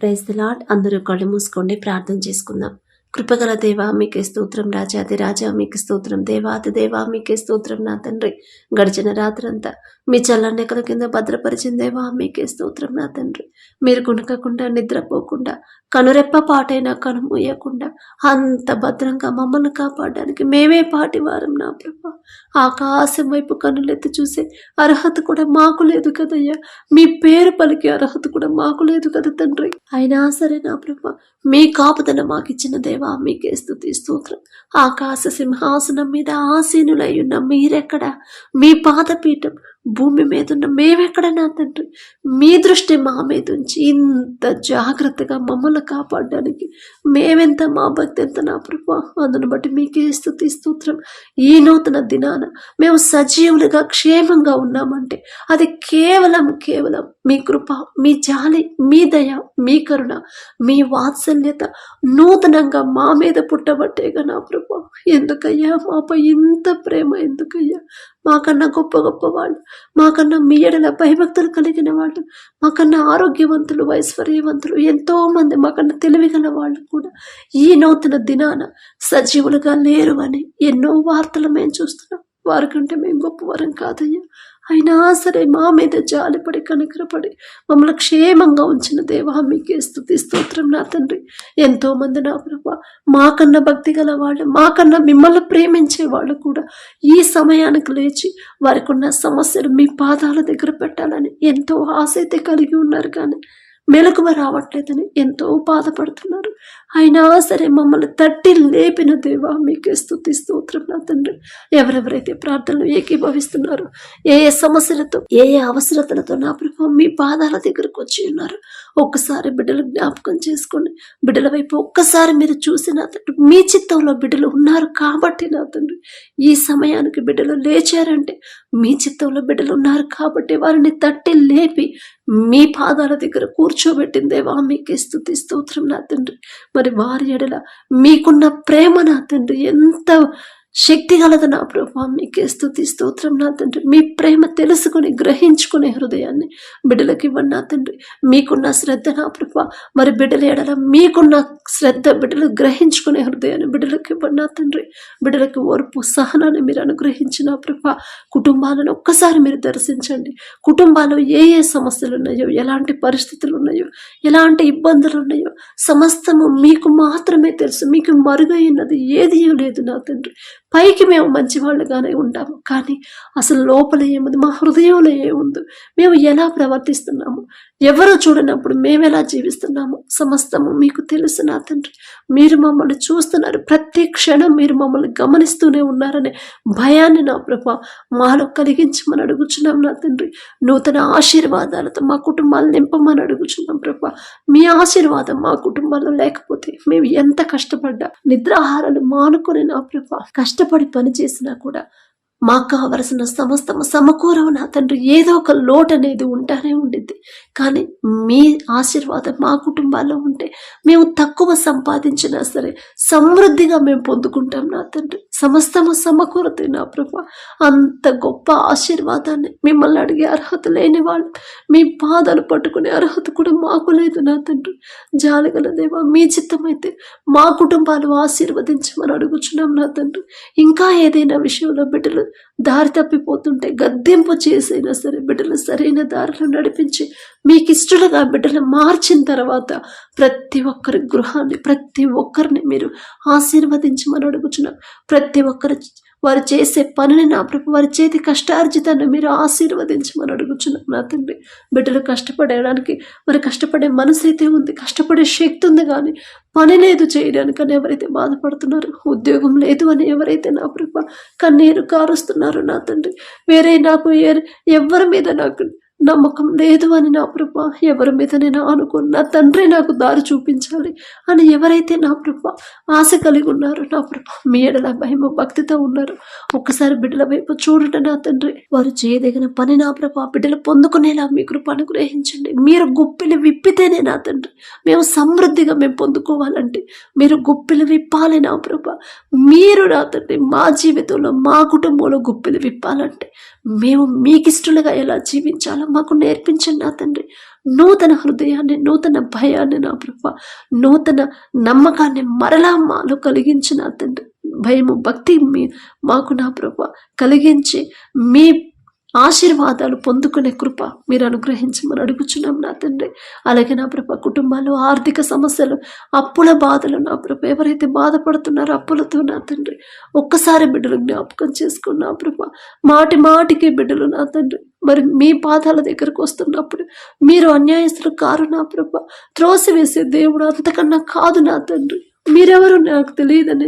Praise the lord అందరూ కళ్ళు మూసుకోండి. ప్రార్థన చేసుకుందాం. కృపగల దేవా మీకే స్తోత్రం రాజాది రాజా మీకు స్తోత్రం దేవాది దేవా మీకే స్తోత్రం నా తండ్రి. గడిచిన రాత్రంతా మీ చల్లనెక్కల కింద భద్రపరిచిన దేవా మీకే స్తోత్రం నా తండ్రి. మీరు కుణకకుండా నిద్రపోకుండా కనురెప్ప పాటైనా కనుమూయకుండా అంత భద్రంగా మమ్మల్ని కాపాడడానికి మేమే పాటి వారం నా ప్రభ. ఆకాశం వైపు కనులెత్తి చూసే అర్హత కూడా మాకు లేదు కదయ్యా. మీ పేరు పలికే అర్హత కూడా మాకు లేదు కదా తండ్రి. అయినా సరే నా ప్రభ మీ కాపుదల మాకిచ్చిన దేవ. మీకే స్థుతి స్తోత్రం. ఆకాశ సింహాసనం మీద ఆసీనులై ఉన్న మీరెక్కడ? మీ పాదపీఠం భూమి మీద ఉన్న మేమెక్కడన్నా తండ్రి మీ దృష్టి మా మీద ఉంచి ఇంత జాగ్రత్తగా మమ్మల్ని కాపాడడానికి మేమెంత మా భక్తి ఎంత నా ప్రభా అందును బట్టి మీకే స్థుతి స్తోత్రం. ఈ నూతన దినాన మేము సజీవులుగా క్షేమంగా ఉన్నామంటే అది కేవలం కేవలం మీ కృప మీ జాలి మీ దయ మీ కరుణ మీ వాత్సల్యత నూతనంగా మా మీద పుట్టబట్టేగా నా ప్రభా. ఎందుకయ్యా మాపై ఇంత ప్రేమ ఎందుకయ్యా? మాకన్నా గొప్ప గొప్ప వాళ్ళు మాకన్నా మీ ఎడల భయభక్తులు కలిగిన వాళ్ళు మాకన్నా ఆరోగ్యవంతులు ఐశ్వర్యవంతులు ఎంతో మంది మాకన్నా తెలివిగల వాళ్ళు కూడా ఈ నూతన దినాన సజీవులుగా లేరు అని ఎన్నో వార్తలు మేము చూస్తున్నాం. వారికంటే మేము గొప్పవారం కాదయ్యా. అయినా సరే మా మీద జాలిపడి కనకరపడి మమ్మల్ని క్షేమంగా ఉంచిన దేవా మీకే స్థుతి స్తోత్రం నా తండ్రి. ఎంతోమంది నా ప్రభా మాకన్నా భక్తి గల వాళ్ళు మాకన్నా మిమ్మల్ని ప్రేమించే వాళ్ళు కూడా ఈ సమయానికి లేచి వారికి ఉన్న సమస్యలు మీ పాదాల దగ్గర పెట్టాలని ఎంతో ఆసక్తి కలిగి ఉన్నారు కానీ మెలకువ రావట్లేదని ఎంతో బాధపడుతున్నారు. అయినా సరే మమ్మల్ని తట్టి లేపిన దేవా మీకే స్థుతి స్తోత్రం నా తండ్రి. ఎవరెవరైతే ప్రార్థనలు ఏకీభవిస్తున్నారు ఏ ఏ సమస్యలతో ఏ ఏ అవసరతలతో నా ప్రభావ మీ పాదాల దగ్గరకు వచ్చి ఉన్నారు. ఒక్కసారి బిడ్డలు జ్ఞాపకం చేసుకోండి. బిడ్డల వైపు ఒక్కసారి మీరు చూసి నా తండ్రి మీ చిత్తంలో బిడ్డలు ఉన్నారు కాబట్టి నా తండ్రి. ఈ సమయానికి బిడ్డలు లేచారంటే మీ చిత్తంలో బిడ్డలు ఉన్నారు కాబట్టి వారిని తట్టి లేపి మీ పాదాల దగ్గర కూర్చోబెట్టిందేవా మీకే స్థుతి స్తోత్రం నా తండ్రి. మరి వారి ఎడల మీకున్న ప్రేమ నా తండ్రి. ఎంత శక్తి గలదు నా ప్రభా? మీకే స్థుతి స్తోత్రం నా తండ్రి. మీ ప్రేమ తెలుసుకొని గ్రహించుకునే హృదయాన్ని బిడ్డలకు ఇవ్వండి నా తండ్రి. మీకున్న శ్రద్ధ నా ప్రభా. మరి బిడ్డలు ఎడల మీకున్న శ్రద్ధ బిడ్డలు గ్రహించుకునే హృదయాన్ని బిడ్డలకి ఇవ్వండి నా తండ్రి. బిడ్డలకి ఓర్పు సహనాన్ని మీరు అనుగ్రహించిన ప్రభా. కుటుంబాలను ఒక్కసారి మీరు దర్శించండి. కుటుంబాల్లో ఏ ఏ సమస్యలు ఉన్నాయో ఎలాంటి పరిస్థితులు ఉన్నాయో ఎలాంటి ఇబ్బందులు ఉన్నాయో సమస్తము మీకు మాత్రమే తెలుసు. మీకు మరుగైనది ఏది లేదు నా తండ్రి. పైకి మేము మంచివాళ్ళుగానే ఉంటాము. కానీ అసలు లోపల ఏముంది? మా హృదయంలో ఏముంది? మేము ఎలా ప్రవర్తిస్తున్నాము? ఎవరు చూడనప్పుడు మేము ఎలా జీవిస్తున్నాము సమస్తము మీకు తెలుసు నా తండ్రి. మీరు మమ్మల్ని చూస్తున్నారు. ప్రతి క్షణం మీరు మమ్మల్ని గమనిస్తూనే ఉన్నారనే భయాన్ని నా ప్రభా మాలో కలిగించమని అడుగుచున్నాం నా తండ్రి. నూతన ఆశీర్వాదాలతో మా కుటుంబాలు నింపమని అడుగుచున్నాం ప్రభా. మీ ఆశీర్వాదం మా కుటుంబాల్లో లేకపోతే మేము ఎంత కష్టపడ్డా నిద్రాహారాలు మానుకొని నా ప్రభ కష్టపడి పని చేసినా కూడా మాకు కావలసిన సమస్తము సమకూరవు నా తండ్రి. ఏదో ఒక లోటు అనేది ఉంటానే ఉండిద్ది. కానీ మీ ఆశీర్వాదం మా కుటుంబాల్లో ఉంటే మేము తక్కువ సంపాదించినా సరే సమృద్ధిగా మేము పొందుకుంటాం నా తండ్రి. సమస్తము సమకూరతే నా ప్రభ. అంత గొప్ప ఆశీర్వాదాన్ని మిమ్మల్ని అడిగే అర్హత లేని వాళ్ళు మీ పాదాలు పట్టుకునే అర్హత కూడా మాకు లేదు నా తండ్రి. జాలగల దేవా మీ చిత్తమైతే మా కుటుంబాలు ఆశీర్వదించమని అడుగుచున్నాం నా తండ్రి. ఇంకా ఏదైనా విషయంలో బిడ్డలు దారి తప్పిపోతుంటే గద్దెంపు చేసైనా సరే బిడ్డలు సరైన దారిలో నడిపించి మీకు ఇష్టలుగా బిడ్డలు మార్చిన తర్వాత ప్రతి ఒక్కరి గృహాన్ని ప్రతి ఒక్కరిని మీరు ఆశీర్వదించమని అడుగుచున్నాం. ప్రతి ఒక్కరి వారు చేసే పనిని నా ప్రభు వారి చేతి కష్టార్జితాన్ని మీరు ఆశీర్వదించమని అడుగుచున్నాం నా తండ్రి. బిడ్డలు కష్టపడడానికి మరి కష్టపడే మనసు అయితే ఉంది కష్టపడే శక్తి ఉంది కానీ పని లేదు చేయడానికి అని ఎవరైతే బాధపడుతున్నారు ఉద్యోగం లేదు అని ఎవరైతే నా ప్రభు కన్నీరు కారుస్తున్నారు నా తండ్రి. వేరే నాకు ఎవరి మీద నాకు నమ్మకం లేదు అని నా ప్రభ ఎవరి మీద నేను అనుకున్న తండ్రి నాకు దారి చూపించాలి అని ఎవరైతే నా ప్రభ ఆశ కలిగి ఉన్నారో నా ప్రభ మీ ఎడల భయము భక్తితో ఉన్నారు. ఒక్కసారి బిడ్డల వైపు చూడట నా తండ్రి. వారు చేయదగిన పని నా ప్రభ బిడ్డలు పొందుకునేలా మీ కృప అనుగ్రహించండి. మీరు గుప్పిలు విప్పితేనే నా తండ్రి. మేము సమృద్ధిగా మేము పొందుకోవాలంటే మీరు గుప్పిలు విప్పాలి నా ప్రభ. మీరు నా తండ్రి మా జీవితంలో మా కుటుంబంలో గుప్పిలు విప్పాలంటే మేము మీకిష్టలుగా ఎలా జీవించాలో మాకు నేర్పించండి నా తండ్రి. నూతన హృదయాన్ని నూతన భయాన్ని నా ప్రభ. నూతన నమ్మకాన్ని మరలా మాలో కలిగించి నా తండ్రి. భయము భక్తి మీ మాకు నా ప్రభ. కలిగించి మీ ఆశీర్వాదాలు పొందుకునే కృప మీరు అనుగ్రహించమని అడుగుచున్నాం నా తండ్రి. అలాగే నా ప్రభ కుటుంబాలు ఆర్థిక సమస్యలు అప్పుల బాధలు నా ప్రభ ఎవరైతే బాధపడుతున్నారో అప్పులతో నా తండ్రి. ఒక్కసారి బిడ్డలు జ్ఞాపకం చేసుకున్న నా ప్రభ. మాటి మాటికి బిడ్డలు నా తండ్రి. మరి మీ పాదాల దగ్గరకు వస్తున్నప్పుడు మీరు అన్యాయస్తులు కారు నా ప్రభ. త్రోసివేసే దేవుడు అంతకన్నా కాదు నా తండ్రి. మీరెవరు నాకు తెలియదని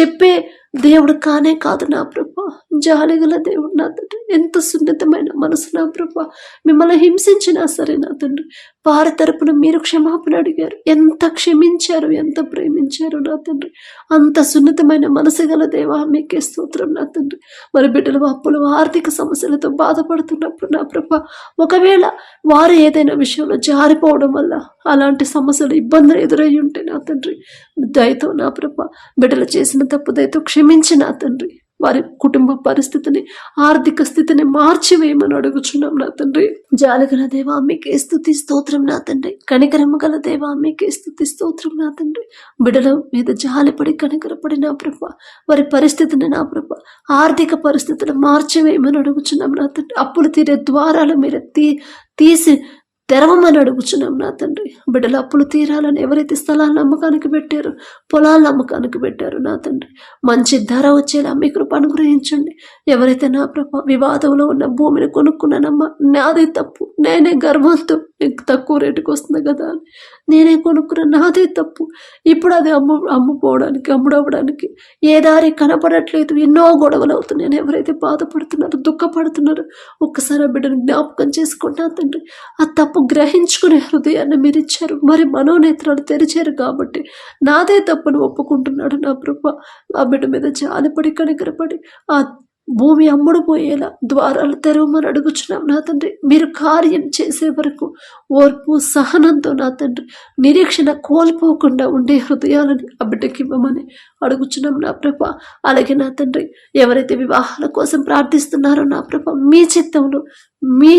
చెప్పే దేవుడు కానే కాదు నా ప్రభ. జాలిగల దేవుడు నా తండ్రి. ఎంత సున్నితమైన మనసు నా ప్రభ. మిమ్మల్ని హింసించినా సరే నా తండ్రి. వారి తరపున మీరు క్షమాపణ అడిగారు. ఎంత క్షమించారు ఎంత ప్రేమించారు నా తండ్రి. అంత సున్నితమైన మనసు గల దేవా మీకే స్తోత్రం నా తండ్రి. మరి బిడ్డలు అప్పులు ఆర్థిక సమస్యలతో బాధపడుతున్నప్పుడు నా ప్రభ ఒకవేళ వారు ఏదైనా విషయంలో జారిపోవడం వల్ల అలాంటి సమస్యలు ఇబ్బందులు ఎదురై ఉంటే నా తండ్రి దయతో నా ప్రభ బిడ్డలు చేసిన తప్పు దయతో క్షమించి నా తండ్రి. వారి కుటుంబ పరిస్థితిని ఆర్థిక స్థితిని మార్చివేయమని అడుగుచున్నాం నా తండ్రి. జాలిగల దేవా మీకే స్థుతి స్తోత్రం నా తండ్రి. కనికరమ గల దేవా మీకే స్థుతి స్తోత్రం నా తండ్రి. బిడల మీద జాలిపడి కనికరపడి నా ప్రభ వారి పరిస్థితిని నా ప్రభ ఆర్థిక పరిస్థితిని మార్చివేయమని అడుగుచున్నాం నా తండ్రి. అప్పులు తీరే ద్వారాలు మీరు తీ తీసి తెరవమని అడుగుచున్నాం నా తండ్రి. బిడ్డల అప్పులు తీరాలని ఎవరైతే స్థలాలను అమ్మకానికి పెట్టారో పొలాలను అమ్మకానికి పెట్టారు నా తండ్రి. మంచి ధర వచ్చేలా మీ కృప అనుగ్రహించండి. ఎవరైతే నా ప్రభ వివాదంలో ఉన్న భూమిని కొనుక్కున్నానమ్మా నాదే తప్పు నేనే గర్వంతో తక్కువ రేటుకి వస్తుంది కదా అని. నేనే కొనుక్కున్న నాదే తప్పు. ఇప్పుడు అది అమ్ము అమ్ముకోవడానికి అమ్ముడవడానికి ఏ దారి కనపడట్లేదు. ఎన్నో గొడవలు అవుతున్నాయి. ఎవరైతే బాధపడుతున్నారో దుఃఖపడుతున్నారో ఒక్కసారి ఆ బిడ్డను జ్ఞాపకం చేసుకుంటా తండ్రి. ఆ తప్పు గ్రహించుకునే హృదయాన్ని మీరు ఇచ్చారు. మరి మనోనేత్రాలు తెరిచారు కాబట్టి నాదే తప్పును ఒప్పుకుంటున్నాడు నా ప్రభ. ఆ బిడ్డ మీద జాలిపడి కనికరపడి ఆ భూమి అమ్ముడుపోయేలా ద్వారాలు తెరవమని అడుగుచున్నాం నా తండ్రి. మీరు కార్యం చేసే వరకు ఓర్పు సహనంతో నా తండ్రి. నిరీక్షణ కోల్పోకుండా ఉండే హృదయాలని ఆ బిడ్డకి ఇవ్వమని అడుగుచున్నాం నా ప్రభ. అలాగే నా తండ్రి ఎవరైతే వివాహాల కోసం ప్రార్థిస్తున్నారో నా ప్రభ మీ చిత్తంలో మీ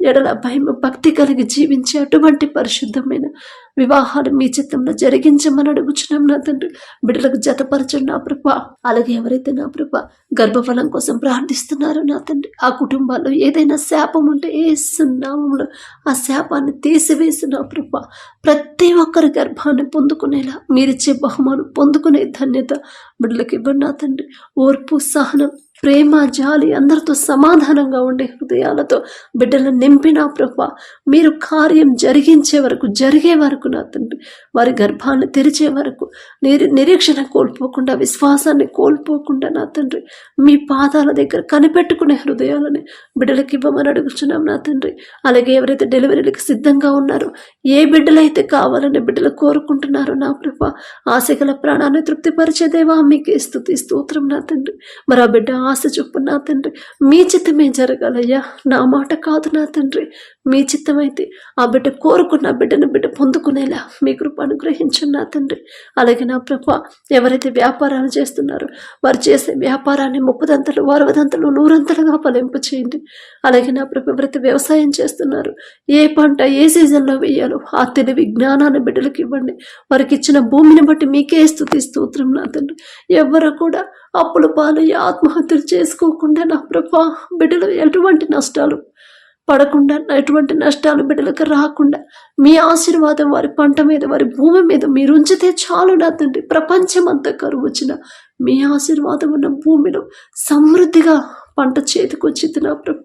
ఎడల భయం భక్తి కలిగి జీవించే అటువంటి పరిశుద్ధమైన వివాహాలు మీ చిత్తంలో జరిగించమని అడుగుచున్నాం నా తండ్రి. బిడ్డలకు జతపరచండి నా ప్రభ. అలాగే ఎవరైతే నా ప్రభ గర్భఫలం కోసం ప్రార్థిస్తున్నారో నా తండ్రి ఆ కుటుంబాల్లో ఏదైనా శాపం ఉంటే ఏ సున్నామంలో ఆ శాపాన్ని తీసివేసి నా ప్రభ ప్రతి ఒక్కరి గర్భాన్ని పొందుకునేలా మీరిచ్చే బహుమానం పొందుకునే ధన్యత బిడ్డలకు ఇవ్వండి నా తండ్రి. ఓర్పు సహనం ప్రేమ జాలి అందరితో సమాధానంగా ఉండే హృదయాలతో బిడ్డలను నింపిన ప్రభు మీరు కార్యం జరిగించే వరకు జరిగే వరకు నా తండ్రి వారి గర్భాన్ని తెరిచే వరకు నిరీ నిరీక్షణ కోల్పోకుండా విశ్వాసాన్ని కోల్పోకుండా నా తండ్రి మీ పాదాల దగ్గర కనిపెట్టుకునే హృదయాలని బిడ్డలకి ఇవ్వమని అడుగుతున్నాం నా తండ్రి. అలాగే ఎవరైతే డెలివరీలకు సిద్ధంగా ఉన్నారో ఏ బిడ్డలైతే కావాలని బిడ్డలు కోరుకుంటున్నారో నా ప్రభ ఆశగల ప్రాణాన్ని తృప్తిపరిచేదేవా మీకే స్థుతి స్తోత్రం నా తండ్రి. మరి ఆ బిడ్డ ఆశ చొప్పున నా తండ్రి మీ చిత్తమే జరగాలయ్యా. నా మాట కాదు నా తండ్రి. మీ చిత్తమైతే ఆ బిడ్డ కోరుకున్న బిడ్డను బిడ్డ పొందుకునేలా మీ కృప అనుగ్రహించండి నా తండ్రి. అలాగే నా ప్రభ ఎవరైతే వ్యాపారాలు చేస్తున్నారో వారు చేసే వ్యాపారాన్ని ముప్పదంతలు అరవదంతలు నూరంతలుగా ఫలింపు చేయండి. అలాగే నా ప్రభ ఎవరైతే వ్యవసాయం చేస్తున్నారు ఏ పంట ఏ సీజన్లో వేయాలో ఆ తెలివి జ్ఞానాన్ని బిడ్డలకు ఇవ్వండి. వారికి ఇచ్చిన భూమిని బట్టి మీకే స్థుతి స్తోత్రం నా తండ్రి. ఎవరు కూడా అప్పుల పాలయ్యి ఆత్మహత్యలు చేసుకోకుండా నా ప్రభా బిడ్డలు ఎటువంటి నష్టాలు పడకుండా ఎటువంటి నష్టాలు బిడ్డలకు రాకుండా మీ ఆశీర్వాదం వారి పంట మీద వారి భూమి మీద మీరు ఉంచితే చాలు నా తండ్రి. ప్రపంచమంతా కరువు వచ్చిన మీ ఆశీర్వాదం ఉన్న భూమిలో సమృద్ధిగా పంట చేతికొచ్చింది నా ప్రభ.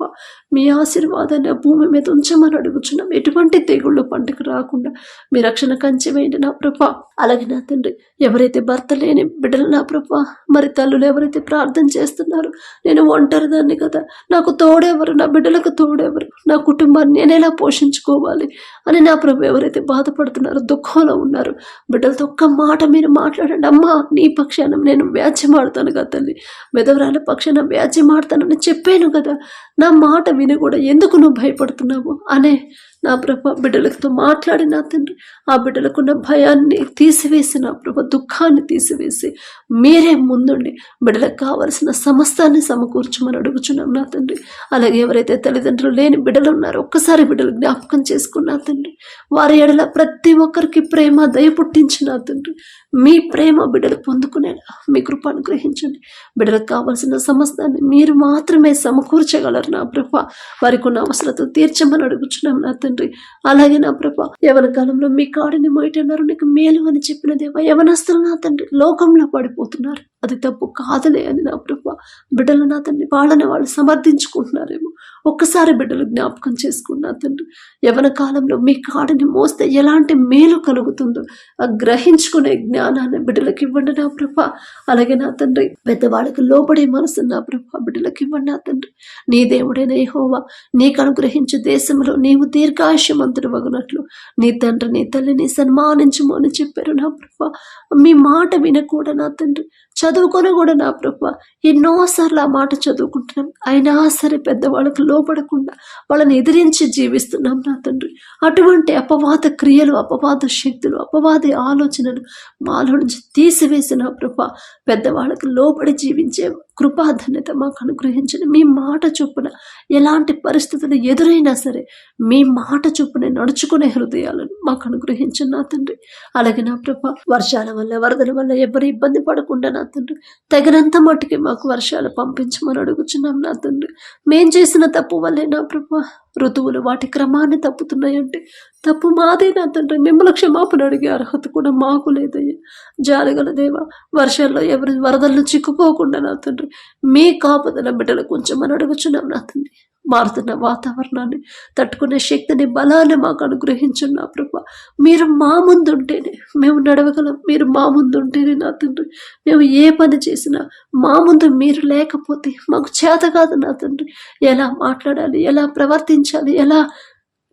మీ ఆశీర్వాదాన్ని ఆ భూమి మీద ఉంచమని అడుగుచున్నాం. ఎటువంటి తెగుళ్ళు పంటకు రాకుండా మీ రక్షణ కంచె నా ప్రభ. అలాగే నా తండ్రి ఎవరైతే భర్త లేని బిడ్డలు నా ప్రభ మరి తల్లులు ఎవరైతే ప్రార్థన చేస్తున్నారు నేను ఒంటరిదాన్ని కదా. నాకు తోడెవరు నా బిడ్డలకు తోడెవరు నా కుటుంబాన్ని నేను ఎలా పోషించుకోవాలి అని నా ప్రభు ఎవరైతే బాధపడుతున్నారో దుఃఖంలో ఉన్నారు బిడ్డలతో ఒక్క మాట మీరు మాట్లాడండి. అమ్మా నీ పక్షాన నేను వ్యాజ్యమాడతాను కదా తల్లి. మెదవరాల పక్షాన వ్యాజ్యమాడతానని చెప్పాను కదా. నా మాట విని కూడా ఎందుకు నువ్వు భయపడుతున్నావు? అనే నా ప్రభ బిడ్డలతో మాట్లాడిన తండ్రి ఆ బిడ్డలకున్న భయాన్ని తీసివేసి నా ప్రభ దుఃఖాన్ని తీసివేసి మీరే ముందుండి బిడ్డలకు కావలసిన సమస్తాన్ని సమకూర్చమని అడుగుచున్నాం నా తండ్రి. అలాగే ఎవరైతే తల్లిదండ్రులు లేని బిడ్డలు ఉన్నారో ఒక్కసారి బిడ్డలు జ్ఞాపకం చేసుకున్నా తండ్రి. వారి ఎడల ప్రతి ఒక్కరికి ప్రేమ దయ పుట్టించిన తండ్రి. మీ ప్రేమ బిడ్డలు పొందుకునేలా మీ కృప అనుగ్రహించండి. బిడ్డలకు కావాల్సిన సమస్తాన్ని మీరు మాత్రమే సమకూర్చగలరు నా ప్రభ. వారికి ఉన్న అవసరత తీర్చమని అడుగుచున్నాం నా తండ్రి. అలాగే నా ప్రభ యవన కాలంలో మీ కాడిని మోయటన్నారు. నీకు మేలు అని చెప్పిన దేవ యవనస్తులు నా తండ్రి లోకంలో పడిపోతున్నారు. అది తప్పు కాదులే అని నా ప్రభ బిడ్డలు నా తండ్రి వాళ్ళని వాళ్ళు సమర్థించుకుంటున్నారేమో. ఒక్కసారి బిడ్డలు జ్ఞాపకం చేసుకున్నా తండ్రి. యవన కాలంలో మీ కాడని మోస్తే ఎలాంటి మేలు కలుగుతుందో ఆ గ్రహించుకునే జ్ఞానాన్ని బిడ్డలకు ఇవ్వండి నా ప్రభ. అలాగే నా తండ్రి పెద్దవాళ్ళకి లోబడే మనసు నా ప్రభ బిడ్డలకు ఇవ్వండి నా తండ్రి. నీ దేవుడైన యెహోవా నీకు అనుగ్రహించే దేశంలో నీవు దీర్ఘాయుష్యమంతుడు వగునట్లు నీ తండ్రి నీ తల్లిని సన్మానించము అని చెప్పారు నా ప్రభ. మీ మాట వినకూడ నా తండ్రి. చదువుకొని కూడా నా ప్రభు ఎన్నోసార్లు ఆ మాట చదువుకుంటున్నాం అయినా సరే పెద్దవాళ్ళకి లోపడకుండా వాళ్ళని ఎదిరించి జీవిస్తున్నాం నా తండ్రి. అటువంటి అపవాద క్రియలు అపవాద శక్తులు అపవాద ఆలోచనలు మాలో నుంచి తీసివేసిన ప్రభు పెద్దవాళ్ళకి లోపడి జీవించే కృపాధన్యత మాకు అనుగ్రహించండి. మీ మాట చొప్పున ఎలాంటి పరిస్థితులు ఎదురైనా సరే మీ మాట చొప్పున నడుచుకునే హృదయాలను మాకు అనుగ్రహించండి నా తండ్రి. అలాగే నా ప్రభ వర్షాల వల్ల వరదల వల్ల ఎవరు ఇబ్బంది పడకుండా నా తండ్రి. తగినంత మట్టుకి మాకు వర్షాలు పంపించమని అడుగుచున్నాం నా తండ్రి. మేం చేసిన తప్పు వల్లే నా ప్రభ ఋతువులు వాటి క్రమాన్ని తప్పుతున్నాయంటే తప్పు మాదేనా తండ్రి. మిమ్మల్ని క్షమాపణ అడిగే అర్హత కూడా మాకు లేదయ్యా. జారగల దేవ వర్షాల్లో ఎవరి వరదల్లో చిక్కుకోకుండా నా తండ్రి. మీ కాపుదల బిడ్డలు కొంచెం అని అడుగుచున్నాం నా తండ్రి. మారుతున్న వాతావరణాన్ని తట్టుకునే శక్తిని బలాన్ని మాకు అనుగ్రహించండి నా ప్రభ. మీరు మా ముందు ఉంటేనే మేము నడవగలం. మీరు మా ముందు ఉంటేనే నా తండ్రి. మేము ఏ పని చేసినా మా ముందు మీరు లేకపోతే మాకు చేత కాదు నా తండ్రి. ఎలా మాట్లాడాలి? ఎలా ప్రవర్తించాలి? ఎలా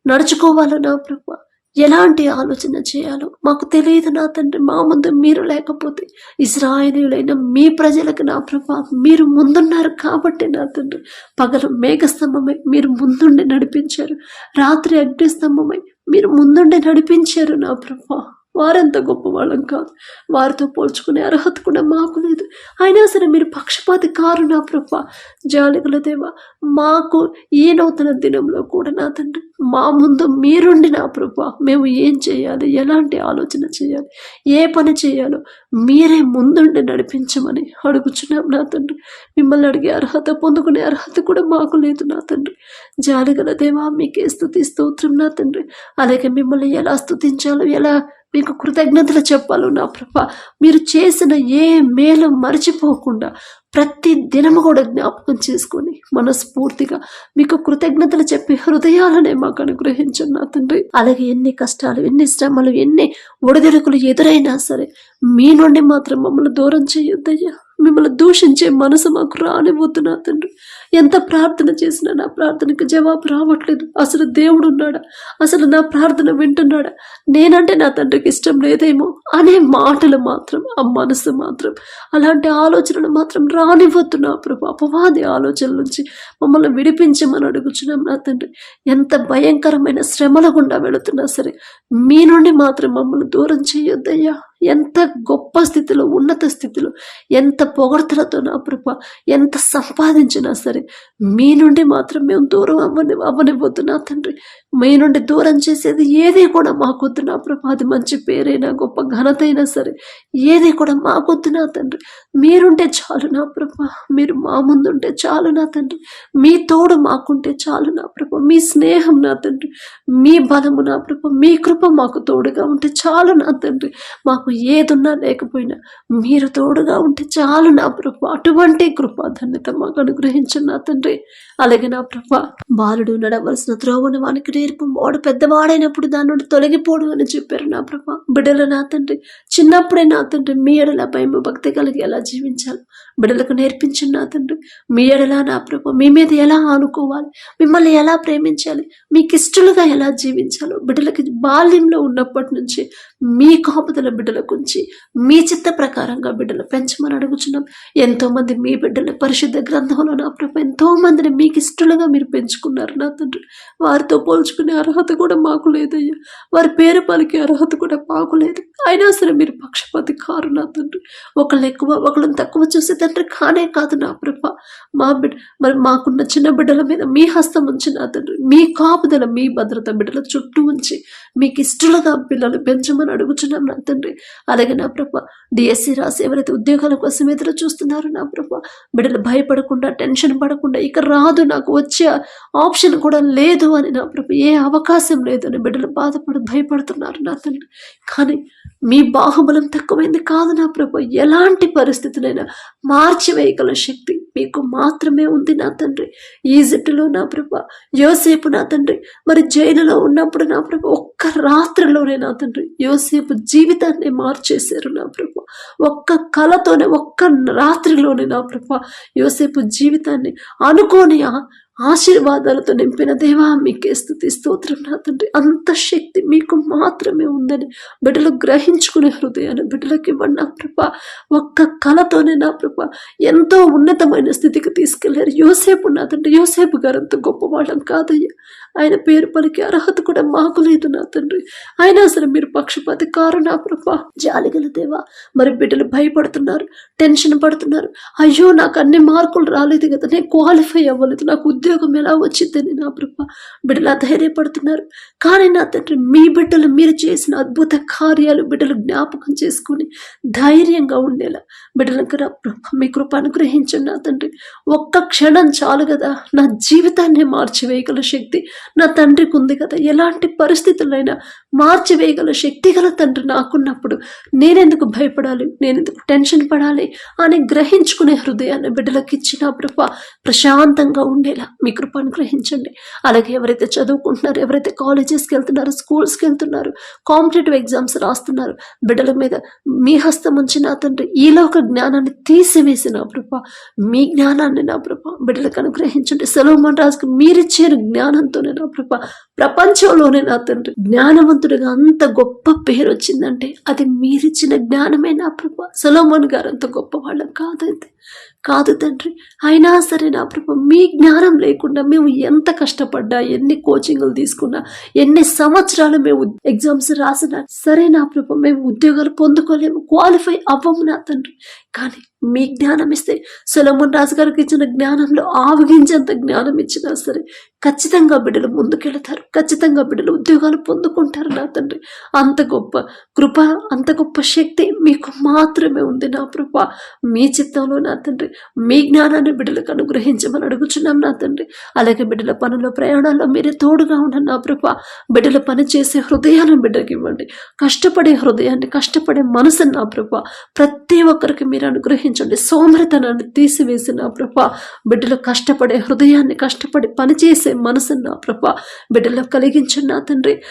నడుచుకోవాలో నా ప్రభ? ఎలాంటి ఆలోచన చేయాలో? మాకు తెలియదు నా తండ్రి మా ముందు మీరు లేకపోతే ఇస్రాయేలీయులైన మీ ప్రజలకు నా ప్రభ మీరు ముందున్నారు కాబట్టి నా తండ్రి. పగలు మేఘస్తంభమై మీరు ముందుండి నడిపించారు. రాత్రి అగ్నిస్తంభమై మీరు ముందుండి నడిపించారు నా ప్రభా. వారంత గొప్పవాళ్ళం కాదు. వారితో పోల్చుకునే అర్హత కూడా మాకు లేదు. అయినా సరే మీరు పక్షపాతి కారు నా ప్రభ జాలిగల దేవ మాకు ఈ నూతన దినంలో కూడా నా తండ్రి మా ముందు మీరుండి నా ప్రభ. మేము ఏం చేయాలి? ఎలాంటి ఆలోచన చేయాలి? ఏ పని చేయాలో మీరే ముందుండి నడిపించమని అడుగుచున్నాం నా తండ్రి. మిమ్మల్ని అడిగే అర్హత పొందుకునే అర్హత కూడా మాకు లేదు నా తండ్రి. జాలిగల దేవా మీకే స్థుతి స్తోత్రం నా తండ్రి. అలాగే మిమ్మల్ని ఎలా స్థుతించాలో ఎలా మీకు కృతజ్ఞతలు చెప్పాలో నా ప్రభ. మీరు చేసిన ఏ మేలు మర్చిపోకుండా ప్రతి దినము కూడా జ్ఞాపకం చేసుకొని మనస్ఫూర్తిగా మీకు కృతజ్ఞతలు చెప్పి హృదయాలనే మాకు అనుగ్రహించండి నా తండ్రి. అలాగే ఎన్ని కష్టాలు ఎన్ని శ్రమలు ఎన్ని ఒడిదుడుకులు ఎదురైనా సరే మీ నుండి మాత్రం మమ్మల్ని దూరం చేయొద్దయ్యా. మిమ్మల్ని దూషించే మనసు మాకు రానివ్వద్దు నా తండ్రి. ఎంత ప్రార్థన చేసినా నా ప్రార్థనకు జవాబు రావట్లేదు. అసలు దేవుడు ఉన్నాడా? అసలు నా ప్రార్థన వింటున్నాడా? నేనంటే నా తండ్రికి ఇష్టం లేదేమో? అనే మాటలు మాత్రం ఆ మనసు మాత్రం అలాంటి ఆలోచనలు మాత్రం రానివ్వద్దు నా ప్రభు. అపవాది ఆలోచనల నుంచి మమ్మల్ని విడిపించమని అడుగుచున్నాం నా తండ్రి. ఎంత భయంకరమైన శ్రమల గుండా వెళుతున్నా సరే మీ నుండి మాత్రం మమ్మల్ని దూరం చేయొద్దయ్యా. ఎంత గొప్ప స్థితిలో ఉన్నత స్థితిలో ఎంత పొగడ్తలతో నా ప్రభ ఎంత సంపాదించినా సరే మీ నుండి మాత్రం మేము దూరం అవ్వని అవ్వనివ్వద్దు నా తండ్రి. మీ నుండి దూరం చేసేది ఏది కూడా మాకొద్దు నా ప్రభ అది మంచి పేరైనా గొప్ప ఘనత అయినా సరే ఏది కూడా మాకొద్దు నా తండ్రి. మీరుంటే చాలు నా ప్రభా. మీరు మా ముందుంటే చాలు నా తండ్రి. మీ తోడు మాకుంటే చాలు నా ప్రభ. మీ స్నేహం నా తండ్రి. మీ బలము నా ప్రభ. మీ కృప మాకు తోడుగా ఉంటే చాలు నా తండ్రి. మాకు ఏదున్నా లేకపోయినా మీరు తోడుగా ఉంటే చాలు నా ప్రభ. అటువంటి కృప ధన్యత మాకు అనుగ్రహించండి నా తండ్రి. అలాగే నా ప్రభ బాలుడు నడవలసిన త్రోవను వానికి నేర్పు వాడు పెద్దవాడైనప్పుడు దాని నుండి తొలగిపోడు అని చెప్పారు నా ప్రభ. బిడ్డలు నా తండ్రి. చిన్నప్పుడే నా తండ్రి. మీ ఎడల భయం భక్తి కలిగి ఎలా జీవించాలి? బిడ్డలకు నేర్పించిన నా తండ్రి. మీ ఎడల నా ప్రభ. మీ మీద ఎలా ఆనుకోవాలి? మిమ్మల్ని ఎలా ప్రేమించాలి? మీకు ఇష్టలుగా ఎలా జీవించాలో? బిడ్డలకి బాల్యంలో ఉన్నప్పటి నుంచి మీ కాపుదల బిడ్డలకు గురించి మీ చిత్త ప్రకారంగా బిడ్డలు పెంచమని అడుగుచున్నాం. ఎంతో మంది మీ బిడ్డలు పరిశుద్ధ గ్రంథంలో నా ప్రభు ఎంతో మందిని మీకు ఇష్టలుగా మీరు పెంచుకున్నారు నా తండ్రి. వారితో పోల్చుకునే అర్హత కూడా మాకు లేదయ్యా. వారి పేరు పలికే అర్హత కూడా మాకు లేదు. అయినా సరే మీరు పక్షపాతి కారు నా తండ్రి. ఒకళ్ళు ఎక్కువ ఒకళ్ళని తక్కువ చూసే తండ్రి కానే కాదు నా ప్రభ. మా బిడ్డ మరి మాకున్న చిన్న బిడ్డల మీద మీ హస్తం ఉంచి నా తండ్రి. మీ కాపుదల మీ భద్రత బిడ్డల చుట్టూ ఉంచి మీకు ఇష్టలుగా పిల్లలు పెంచమని అడుగుచున్నాం నా తండ్రి. అలాగే నా ప్రభ డిఎస్సి రాసి ఎవరైతే ఉద్యోగాల కోసం ఎదురు చూస్తున్నారు నా ప్రభ బిడ్డలు భయపడకుండా టెన్షన్ పడకుండా ఇక రాదు నాకు వచ్చే ఆప్షన్ కూడా లేదు అని నా ప్రభ ఏ అవకాశం లేదు అని బిడ్డలు బాధపడి భయపడుతున్నారు నా తండ్రి. కానీ మీ బాహుబలం తక్కువైంది కాదు నా ప్రభు ఎలాంటి పరిస్థితులైనా మార్చివేయగల శక్తి మీకు మాత్రమే ఉంది నా తండ్రి. ఈజిప్టులో నా ప్రభ యోసేపు నా తండ్రి. మరి జైలులో ఉన్నప్పుడు నా ప్రభ ఒక్క రాత్రిలోనే నా తండ్రి యోసేపు జీవితాన్ని మార్చేశారు నా ప్రభు. ఒక్క కళతోనే ఒక్క రాత్రిలోనే నా ప్రభు యోసేపు జీవితాన్ని అనుకోని ఆశీర్వాదాలతో నింపిన దేవా మీకే స్థుతి స్తోత్రం నా తండ్రి. అంత శక్తి మీకు మాత్రమే ఉందని బిడ్డలు గ్రహించుకునే హృదయాన్ని బిడ్డలకి ఇవ్వండి నా ప్రభ. ఒక్క కళతోనే నా ప్రభ ఎంతో ఉన్నతమైన స్థితికి తీసుకెళ్ళారు. యోసేపు నా తండ్రి యోసేపు గారు అంత గొప్పవాళ్ళం కాదయ్యా. ఆయన పేరు పలికి అర్హత కూడా మాకు లేదు నా తండ్రి. అయినా సరే మీరు పక్షపాతి కారు నా ప్రభ. జాలిగల దేవా మరి బిడ్డలు భయపడుతున్నారు టెన్షన్ పడుతున్నారు. అయ్యో నాకు అన్ని మార్కులు రాలేదు కదా నేను క్వాలిఫై అవ్వలేదు నాకు ఉద్యోగం ఎలా వచ్చిందని నా ప్రభ బిడ్డలు ధైర్యపడుతున్నారు. కానీ నా తండ్రి మీ బిడ్డలు మీరు చేసిన అద్భుత కార్యాలు బిడ్డలు జ్ఞాపకం చేసుకొని ధైర్యంగా ఉండేలా. బిడ్డలకు నా ప్రభ మీ కృప అనుగ్రహించండి నా తండ్రి. ఒక్క క్షణం చాలు కదా నా జీవితాన్ని మార్చివేయగల శక్తి నా తండ్రికి ఉంది కదా. ఎలాంటి పరిస్థితులైనా మార్చివేయగల శక్తి గల తండ్రి నాకున్నప్పుడు నేనెందుకు భయపడాలి? నేనెందుకు టెన్షన్ పడాలి? అని గ్రహించుకునే హృదయాన్ని బిడ్డలకు ఇచ్చిన ప్రభ ప్రశాంతంగా ఉండేలా. మీ కృప అనుగ్రహించండి. అలాగే ఎవరైతే చదువుకుంటున్నారో ఎవరైతే కాలేజెస్కి వెళ్తున్నారో స్కూల్స్కి వెళ్తున్నారు కాంపిటేటివ్ ఎగ్జామ్స్ రాస్తున్నారు బిడ్డల మీద మీ హస్తం ఉంచి నా తండ్రి ఈలోక జ్ఞానాన్ని తీసివేసి నా ప్రభ మీ జ్ఞానాన్ని నా ప్రభ బిడ్డలకు అనుగ్రహించండి. సెలవుమన్ రాజుకు మీరిచ్చిన జ్ఞానంతోనే నా ప్రభ ప్రపంచంలోనే నా తండ్రి జ్ఞానవంతుడిగా అంత గొప్ప పేరు వచ్చిందంటే అది మీరిచ్చిన జ్ఞానమే నా ప్రభ సొలోమోన్ గారు అంత గొప్ప వాళ్ళం కాదైతే. కాదు తండ్రి. అయినా సరే నా ప్రభు మీ జ్ఞానం లేకుండా మేము ఎంత కష్టపడ్డా ఎన్ని కోచింగ్లు తీసుకున్నా ఎన్ని సంవత్సరాలు మేము ఎగ్జామ్స్ రాసినా సరే నా ప్రభు మేము ఉద్యోగాలు పొందుకోలేము క్వాలిఫై అవ్వము నా తండ్రి. కానీ మీ జ్ఞానం ఇస్తే సొలమున్ రాజు గారికి ఇచ్చిన జ్ఞానంలో ఆవగించేంత జ్ఞానం ఇచ్చినా సరే ఖచ్చితంగా బిడ్డలు ముందుకెళ్తారు. ఖచ్చితంగా బిడ్డలు ఉద్యోగాలు పొందుకుంటారు నా తండ్రి. అంత గొప్ప కృప అంత గొప్ప శక్తి మీకు మాత్రమే ఉంది నా కృప మీ చిత్తంలో నా తండ్రి మీ జ్ఞానాన్ని బిడ్డలకు అనుగ్రహించమని అడుగుచున్నాం నా తండ్రి. అలాగే బిడ్డల పనుల ప్రయాణాల్లో మీరే తోడుగా ఉండండి నా కృప బిడ్డల పని చేసే హృదయాలను బిడ్డకి ఇవ్వండి. కష్టపడే హృదయాన్ని కష్టపడే మనసుని నా కృప ప్రతి ఒక్కరికి మీరు అనుగ్రహించండి. సోమరితనాన్ని తీసివేసి నా ప్రభ బిడ్డలు కష్టపడే హృదయాన్ని కష్టపడి పనిచేసే మనసును నా ప్రభ బిడ్డలో కలిగించండి నా తండ్రి.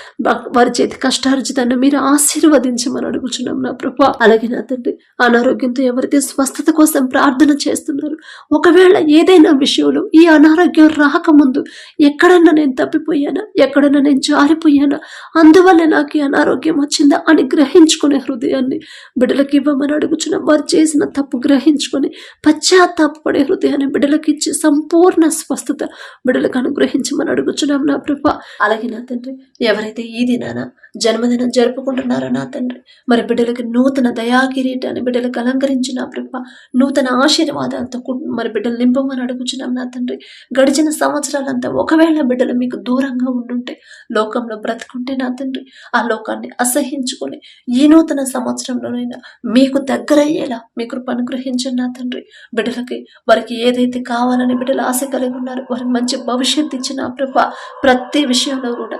వారి చేతి కష్టార్జితాన్ని మీరు ఆశీర్వదించమని అడుగుచున్నాం నా ప్రభ. అలాగే నా తండ్రి అనారోగ్యంతో ఎవరైతే స్వస్థత కోసం ప్రార్థన చేస్తున్నారు ఒకవేళ ఏదైనా విషయంలో ఈ అనారోగ్యం రాకముందు ఎక్కడన్నా నేను తప్పిపోయానా ఎక్కడన్నా నేను జారిపోయానా అందువల్ల నాకు ఈ అనారోగ్యం వచ్చిందా అని గ్రహించుకునే హృదయాన్ని బిడ్డలకి ఇవ్వమని అడుగుచున్నాం. వారు చేసిన తప్పు గ్రహించుకొని పశ్చాత్తాపడే హృదయాన్ని బిడ్డలకు ఇచ్చి సంపూర్ణ స్వస్థత బిడ్డలకు అనుగ్రహించమని అడుగుచున్నాం నా ప్రభ. అలాగే నా తండ్రి ఎవరైతే ఈ దినాన జన్మదినం జరుపుకుంటున్నారో నా తండ్రి మరి బిడ్డలకి నూతన దయా కిరీటాన్ని బిడ్డలకు అలంకరించిన ప్రభ నూతన ఆశీర్వాదాలతో మరి బిడ్డలు నింపమని అడుగుచున్నాం నా తండ్రి. గడిచిన సంవత్సరాలంతా ఒకవేళ బిడ్డలు మీకు దూరంగా ఉండుంటే లోకంలో బ్రతుకుంటే నా తండ్రి ఆ లోకాన్ని అసహించుకొని ఈ నూతన సంవత్సరంలోనైనా మీకు దగ్గరయ్యేలా మీ కృప అనుగ్రహించండి నా తండ్రి. బిడ్డలకి వారికి ఏదైతే కావాలని బిడ్డలు ఆశ కలిగి ఉన్నారు వారికి మంచి భవిష్యత్తు ఇచ్చిన ఆ ప్రభ ప్రతి విషయంలో కూడా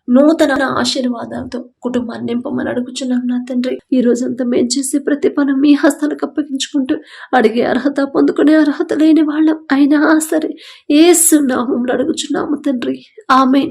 నూతన ఆశీర్వాదాలతో కుటుంబాన్ని నింపమని అడుగుచున్నాం నా తండ్రి. ఈ రోజంతా మేము చేసే ప్రతి పని మీ హస్తాలకు అప్పగించుకుంటూ అడిగే అర్హత పొందుకునే అర్హత లేని వాళ్ళం అయినా సరే ఏసు నామంలో అడుగుచున్నాము తండ్రి. ఆమె